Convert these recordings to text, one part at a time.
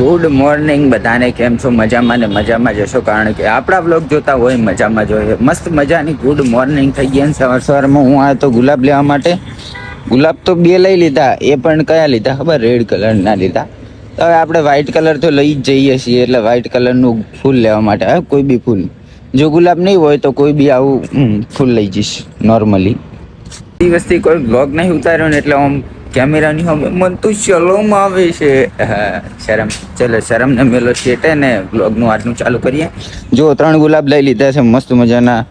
Good morning બધાને, કેમ છો? મજામાં ને મજામાં જશો કારણ કે આપણા બ્લોગ જોતા હોય, મજામાં જોઈએ મસ્ત મજાની ગુડ મોર્નિંગ થઈ અને સવાર સવારમાં હું આવ્યો તો ગુલાબ લેવા માટે. ગુલાબ તો બે લઈ લીધા. એ પણ કયા લીધા? ખબર? રેડ કલરના લીધા. તો હવે આપણે વ્હાઇટ કલર તો લઈ જ જઈએ છીએ, એટલે વ્હાઇટ કલરનું ફૂલ લેવા માટે. હવે કોઈ બી ફૂલ. જો ગુલાબ નહીં હોય તો કોઈ બી આવું ફૂલ લઈ જઈશ નોર્મલી દિવસથી કોઈ બ્લોગ નહીં ઉતાર્યો ને એટલે આમ કેમેરાની હવે મન તો શરમ આવે છે. હા, શરમ ચલો શરમ ને મેલો છેટે ને બ્લોગનું આજનું ચાલુ કરીએ. જો ત્રણ ગુલાબ લઈ લીધા છે મસ્ત મજાના.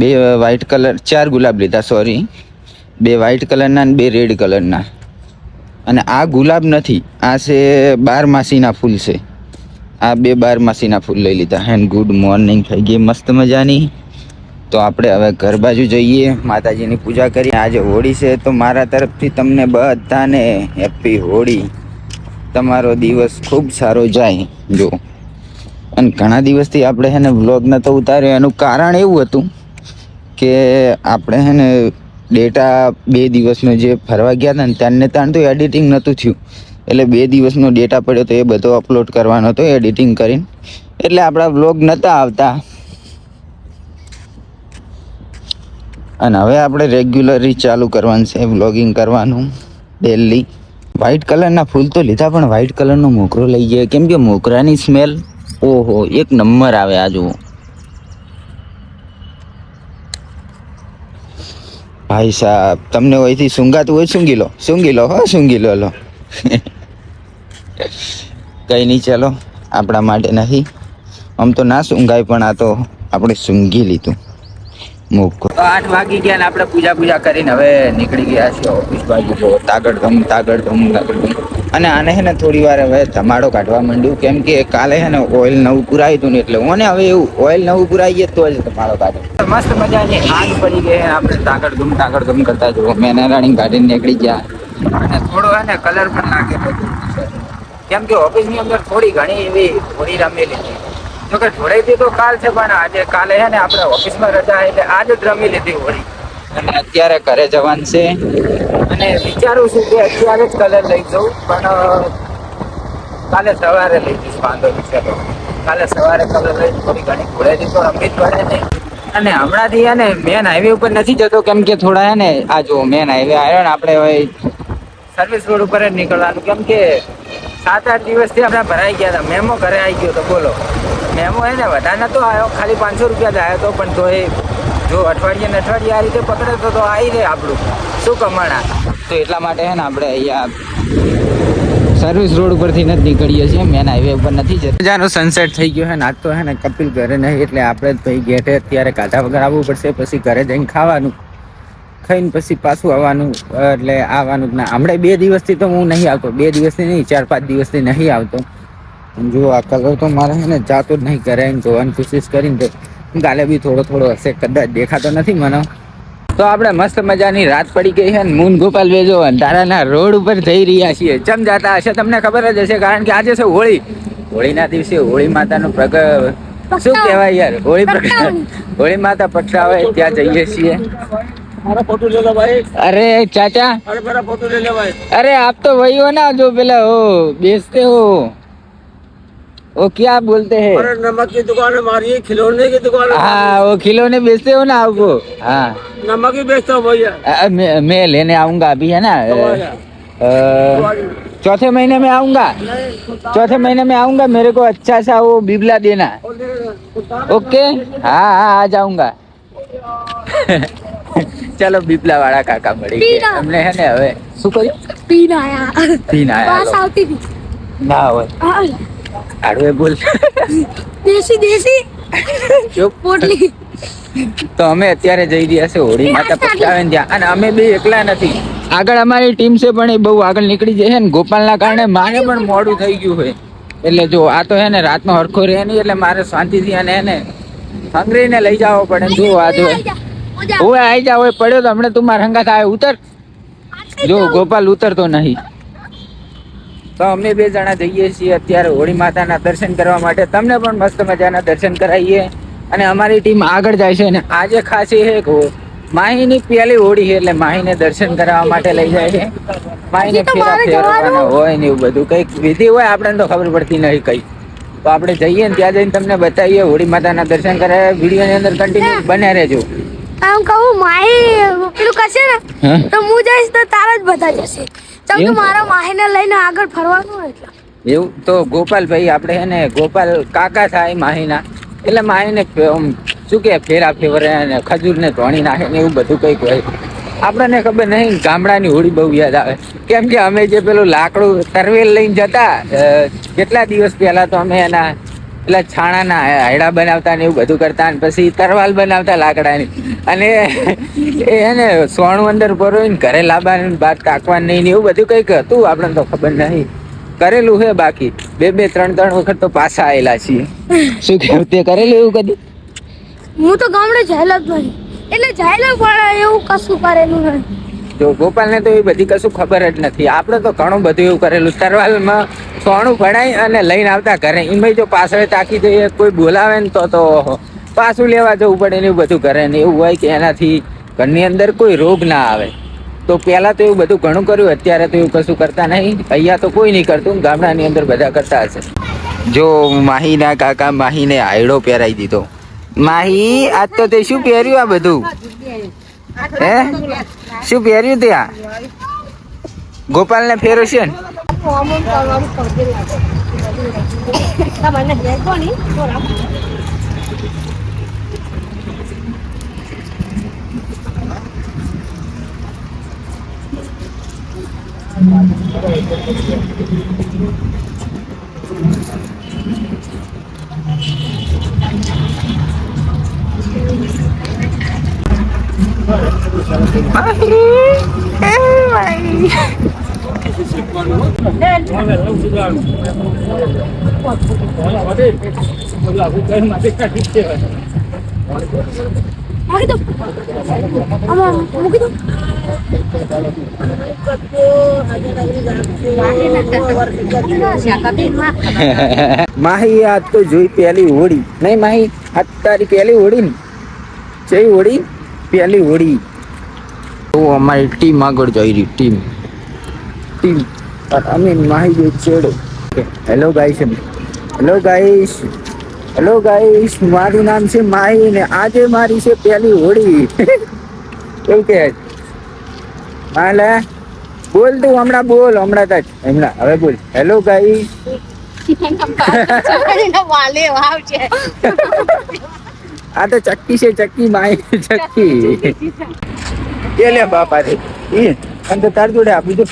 બે વ્હાઇટ કલર ચાર ગુલાબ લીધા સોરી બે વ્હાઇટ કલરના અને બે રેડ કલરના અને આ ગુલાબ નથી આ છે બારમાસીના ફૂલ છે. આ બે બારમાસીના ફૂલ લઈ લીધા. હેન્ડ ગુડ મોર્નિંગ થઈ ગઈ મસ્ત મજાની. તો આપણે હવે ઘર બાજુ જઈએ, માતાજીની પૂજા કરીએ. આજે હોળી છે, તો મારા તરફથી તમને બધાને હેપી હોળી. તમારો દિવસ ખૂબ સારો જાય, જો. અને ઘણા દિવસથી આપણે છે ને વ્લોગ નહોતો ઉતાર્યો, એનું કારણ એવું હતું કે આપણે હેને ડેટા બે દિવસનો જે ફરવા ગયા હતા ને ત્યારને ત્યાં તો એડિટિંગ નહોતું થયું. એટલે બે દિવસનો ડેટા પડ્યો તો એ બધો અપલોડ કરવાનો હતો એડિટિંગ કરીને. એટલે આપણા વ્લોગ નહોતા આવતા. અને હવે આપણે રેગ્યુલરી ચાલુ કરવાનું છે વ્લોગિંગ કરવાનું ડેલી વ્હાઇટ કલરના ફૂલ તો લીધા, પણ વ્હાઇટ કલરનો મોકરો લઈ જઈએ. કેમ કે મોકરાની સ્મેલ ઓહો, એક નંબર આવે આ જુઓ. ભાઈ સાહેબ તમને અહીંથી સૂંઘાતું હોય, સૂંઘી લો. સૂંઘી લો, હો, સૂંઘી લો લો. કંઈ નહીં, ચાલો. આપણા માટે નહીં. આમ તો ના સૂંઘાય, પણ આ તો આપણે સૂંઘી લીધું. તો આઠ વાગી ગયા ને આપણે પૂજા પૂજા કરીને હવે નીકળી ગયા છીએ ઓફિસ બાજુ તાગડ ધમ તાગડ ધમ તાગડ ધમ અને આને છે ને થોડી વાર હવે ધમાડો કાઢવા માંડ્યું. કેમ કે કાલે છે ને ઓઇલ નવું પુરાયું હતું ને એટલે હું ને હવે એવું ઓઇલ નવું પુરાઈએ તો જ ધમાડો કાઢે. મસ્ત મજાની આગ પડી ગઈ આપણે તાગડ ધૂમ તાગડ ધૂમ કરતા જુઓ. મેં રાણી કાઢીને નીકળી ગયા. અને થોડો હે ને કલર પણ નાખે કેમ કે ઓફિસની અંદર થોડી ઘણી એવી હોળી રમેલી છે. જો કે ધોળેથી તો કાલ છે, પણ આજે કાલે છે ને આપણે ઓફિસમાં રજા એટલે આજે જ રમી લીધી હોળી. અને અત્યારે ઘરે જવાનું છે. અને વિચારું છું કે અત્યારે જ કલર લઈ જાઉં, પણ કાલે સવારે લઈ જઈશ, વાંધો વિચારો કાલે સવારે કલર લઈ થોડી ઘણી ધોળેથી તો રમવી જ પડે ને. અને હમણાંથી હે ને મેન હાઈવે ઉપર નથી જતો, કેમ કે થોડા હે ને, આ જો મેન હાઈવે આવ્યો ને, આપણે હવે સર્વિસ રોડ ઉપર જ નીકળવાનું. કેમ કે સાત આઠ દિવસથી આપણે ભરાઈ ગયા હતા. મેમો ઘરે આવી ગયો તો બોલો. મેમો હે ને, વધારે નતો આવ્યો, ખાલી પાંચસો રૂપિયા જ હતો પણ તો એ જો અઠવાડિયે ને અઠવાડિયે આ રીતે પકડે તો તો આવી રહે આપણું. શું કમાણા? તો એટલા માટે હે ને આપણે અહીંયા સર્વિસ રોડ ઉપરથી નથી નીકળીએ છીએ મેન હાઈવે ઉપર નથી જતા. મજાનો સનસેટ થઈ ગયો હે ને, આજ તો હે ને કપિલ ઘરે નહીં, એટલે આપણે ભાઈ ગેટે અત્યારે કાઢા વગર આવવું પડશે, પછી ઘરે જઈને ખાવાનું, ખાઈને પછી પાછું આવવાનું, એટલે આવવાનું ના. હમણાં બે દિવસથી તો હું નહીં આવતો, બે દિવસથી નહીં, ચાર પાંચ દિવસથી નહીં આવતો. જો આ કલર તો મારે છે ને જાતો જ નહીં એમ જોવાની કોશિશ કરીને ગાલે બી થોડો થોડો હશે કદાચ દેખાતો નથી મને. તો આપણે મસ્ત મજાની રાત પડી ગઈ છે મૂન ગોપાલ વેજો ધારાના રોડ ઉપર જઈ રહ્યા છીએ. ચમ જતા હશે? તમને ખબર જ હશે કારણ કે આજે છે હોળી. હોળીના દિવસે હોળી માતાનું પ્રગ શું કહેવાય યાર? હોળી હોળી માતા પઠરાવે ત્યાં જઈએ છીએ. અરે ચાચા. અરે આપ તો વહીઓ ના જો પેલા હો બેસતે હો. वो क्या बोलते हैं अरे नमक की दुकान हमारी है खिलौने की दुकान है हाँ वो खिलौने बेचते हो ना आपको हाँ नमक ही बेचता हूँ भैया अ, मैं, मैं लेने आऊंगा अभी है ना कब आया? अ, चौथे महीने में आऊंगा चौथे महीने में आऊंगा मेरे को अच्छा सा वो बिबला देना ओके हाँ हाँ आ जाऊंगा ચલો બીપલા વાળા કાકા મળી ગયા અમને હે ને હવે શું કર્યું પીન આયા પીન આયા પાસ લો. આવતી હતી ના હોય હા, આડવે બોલ. દેશી દેશી? પોટલી. તો અમે અત્યારે જઈ રહ્યા છે હોળી માતા પગડાવે ત્યાં. અને અમે બે એકલા નથી. આગળ અમારી ટીમ છે પણ એ બહુ આગળ નીકળી જાય છે ને. ગોપાલના કારણે મારે પણ મોડું થઈ ગયું હોય. એટલે જો આ તો હે ને રાતનો હરખો રહે નહીં એટલે મારે શાંતિથી અને એને હંગરીને લઈ જવો પડે. જો આ જો. ઓય આવી જા ઓય પડ્યો તો હમણાં તું મારા હંગાથ આવે ઉતર. જો ગોપાલ ઉતરતો નહીં. તો અમે બે જણા જઈએ છીએ અત્યારે હોળી માતાના દર્શન કરવા માટે. તમને પણ મસ્ત મજાના દર્શન કરાવીએ. અને અમારી ટીમ આગળ જાય છે અને આજે ખાસ એ છે માહીની પેલી હોળી છે એટલે માહીને દર્શન કરાવવા માટે લઈ જાય છે. માહીને ફેરા મારે હોય ને એવું બધું. કંઈક વિધિ હોય આપણને તો ખબર પડતી નહીં કઈ. તો આપણે જઈએ ને ત્યાં જઈને તમને બતાવીએ હોળી માતાના દર્શન કરાવે. વિડીયોની અંદર કન્ટિન્યુ બને રહેજો. આમ કહું માહી પેલું કરશે ને તો હું જઈશ તો તારા જ બધા જશે. એવું? મારા માહીને લઈને આગળ ફરવાનું એટલે. એવું તો ગોપાલભાઈ આપણે હે ને ગોપાલ કાકા થાય માહીના. એટલે માહીને શું કે ફેરા ફેવરે ને ખજૂર ને ધોણી નાખે ને એવું બધું કંઈક હોય. આપણને ખબર નહીં ગામડાની હોળી બહુ યાદ આવે. કેમ કે અમે જે પેલું લાકડું તરવેલ લઈને જતા કેટલા દિવસ પહેલા તો અમે એના પેલા છાણાના હાયડા બનાવતા ને એવું બધું કરતા ને પછી તરવાલ બનાવતા લાકડાની. અને એ હે ને સોણું અંદર ભરોઈને ઘરે લાવવાનું બાદ કાકવાનું નહીં ને એવું બધું કંઈક હતું, આપણને તો ખબર નહીં. કરેલું છે બાકી. બે બે, ત્રણ ત્રણ વખત તો પાછા આવેલા છીએ. શું કેવું તે કરેલું એવું કદી? હું તો ગામડે જાયલા જ નહીં એટલે જાયલા પણ એવું કશું કરેલું નહીં. જો ગોપાલને તો એ બધી કશું ખબર જ નથી. આપણે તો ઘણું બધું એવું કરેલું. તરવાલમાં સોનું ભણાઈ અને લઈને આવતા ઘરે. એમાં જો પાછળ તાકી જઈએ કોઈ બોલાવે ને તો તો પાછું લેવા જવું પડે ને એવું બધું કરે ને એવું હોય કે એનાથી ઘરની અંદર કોઈ રોગ ના આવે. તો પહેલાં તો એવું બધું ઘણું કર્યું. અત્યારે તો એવું કશું કરતા નહીં. અહીંયા તો કોઈ નહીં કરતું. ગામડાની અંદર બધા કરતા હશે. જો માહીના કાકા માહીને આયડો પહેરાવી દીધો. માહી આજ તો તે શું પહેર્યું આ બધું? હે? શું પહેર્યું ત્યાં? ગોપાલ ને ફેરો છે ને? મૂકી દો માહી, આ તો જોઈ પહેલી હોળી. નહીં માહી, આ તારી પહેલી હોળી ને? જઈ હોળી. પહેલી હોળી તો અમારી ટીમ આગળ જઈ રહી ટીમ ટીમ અમે માહી જે છેડો. Hello guys hello guys hello guys મારું નામ છે માહી ને આજે મારી છે પહેલી હોળી એવું કે હાલે. બોલ તું હમણાં બોલ હમણાં તક હમણાં. હવે બોલ. હેલો ગાઈસ આ તો ચક્કી છે, ચક્કી માય ચક્કી. એ લે બાપા રે. એ, અને તાર જોડે આપી દો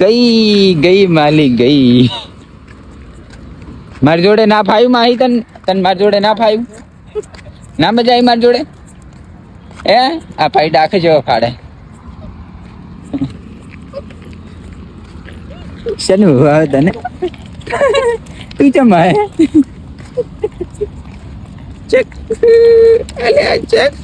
ગઈ ગઈ માલી ગઈ. મારી જોડે ના ફાયું, માહી, તન તન મારી જોડે ના ફાયું? ના મજા આવી મારી જોડે? એ આ ભાઈ ડાકે જેવો ફાડે. શેનું હવે તને? તું ચમ આવે ચેક અલ્યા ચેક